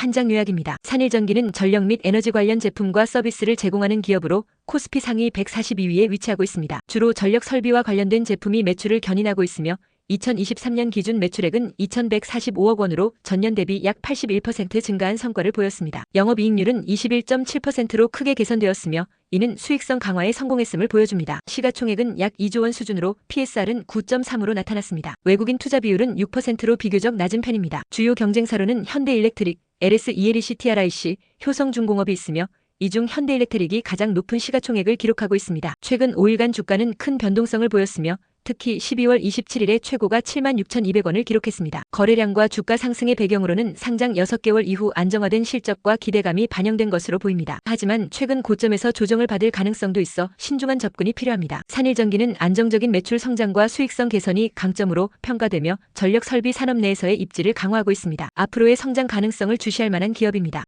한장 요약입니다. 산일전기는 전력 및 에너지 관련 제품과 서비스를 제공하는 기업으로 코스피 상위 142위에 위치하고 있습니다. 주로 전력 설비와 관련된 제품이 매출을 견인하고 있으며 2023년 기준 매출액은 2,145억 원으로 전년 대비 약 81% 증가한 성과를 보였습니다. 영업이익률은 21.7%로 크게 개선되었으며 이는 수익성 강화에 성공했음을 보여줍니다. 시가총액은 약 2조 원 수준으로 PSR은 9.3으로 나타났습니다. 외국인 투자 비율은 6%로 비교적 낮은 편입니다. 주요 경쟁사로는 현대일렉트릭, LS ELEC TRIC, 효성중공업이 있으며 이중 현대일렉트릭이 가장 높은 시가총액을 기록하고 있습니다. 최근 5일간 주가는 큰 변동성을 보였으며 특히 12월 27일에 최고가 76,200원을 기록했습니다. 거래량과 주가 상승의 배경으로는 상장 6개월 이후 안정화된 실적과 기대감이 반영된 것으로 보입니다. 하지만 최근 고점에서 조정을 받을 가능성도 있어 신중한 접근이 필요합니다. 산일전기는 안정적인 매출 성장과 수익성 개선이 강점으로 평가되며 전력 설비 산업 내에서의 입지를 강화하고 있습니다. 앞으로의 성장 가능성을 주시할 만한 기업입니다.